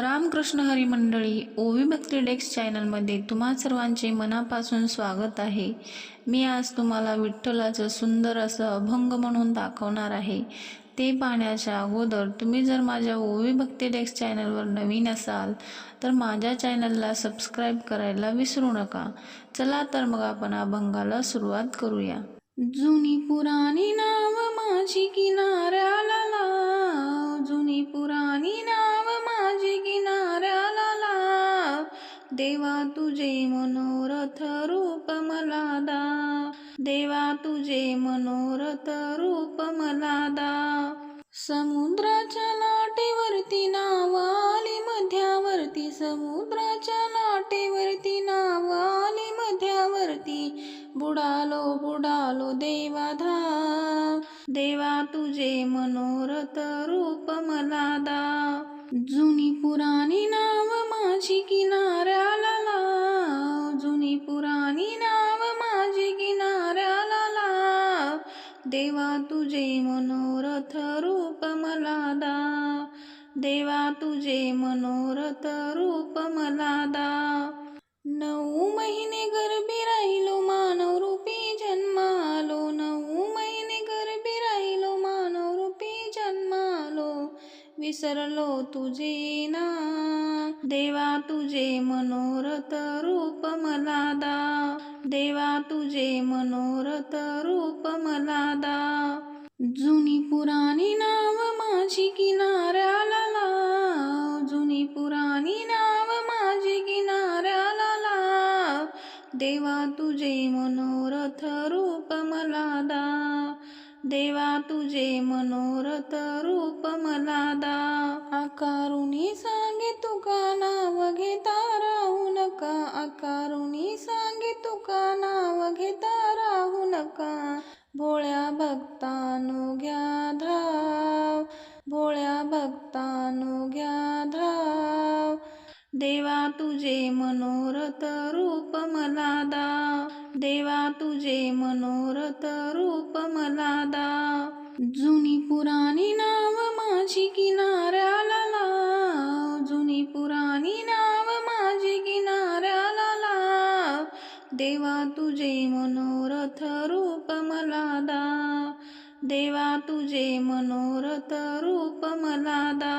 रामकृष्ण हरी मंडळी ओवी भक्ती डेक्स चॅनलमध्ये तुम्हा सर्वांचे मनापासून स्वागत आहे. मी आज तुम्हाला विठ्ठलाचं सुंदर असं अभंग म्हणून दाखवणार आहे. ते पाहण्याच्या अगोदर तुम्ही जर माझ्या ओवी भक्ती डेक्स चॅनलवर नवीन असाल तर माझ्या चॅनलला सबस्क्राईब करायला विसरू नका. चला तर मग आपण अभंगाला सुरुवात करूया. जुनी पुराणी नाव माझी किना देवा तुझे मनोरथ रूप मला दा. देवा तुझे मनोरथ रूप मला दा. समुद्राच्या लाटेवरती नाव आली मध्यावरती. समुद्राच्या लाटेवरती नाव आली मध्यावरती. बुडालो बुडालो देवाधा देवा तुझे मनोरथ रूप मला दा. जुनी पुराणी नाव माझी किनाऱ्याला देवा तुझे मनोरथ रूप मला दा देवा तुझे मनोरथ रूप मला दा नऊ महिने गर्भी राहिलो मानव रूपी जन्मालो नऊ महिने गर्भी राहिलो मानव रूपी जन्मालो विसरलो तुझे ना देवा तुझे मनोरथ रूप मला दा देवा तुझे मनोरथ रूप अलादा जुनी पुराणी नाव माझी किनाऱ्याला लाव. जुनी पुराणी नाव माझी किनाऱ्याला लाव. देवा तुझे मनोरथ रूप मलादा देवा तुझे मनोरथ रूप मला दा. आकारुणी सांगे तुका नाव घेता राहू नका. आकारुणी सांगे तुका नाव घेता राहू नका. भोळ्या भक्तानु घ्या धाव भोळ्या भक्तानु घ्या धाव देवा तुझे मनोरथ रूप मला दा. देवा तुझे मनोरथ रूप मला दा. जुनी पुराणी ना देवा तुझे मनोरथ रूप मला दा. देवा तुझे मनोरथ रूप मला दा.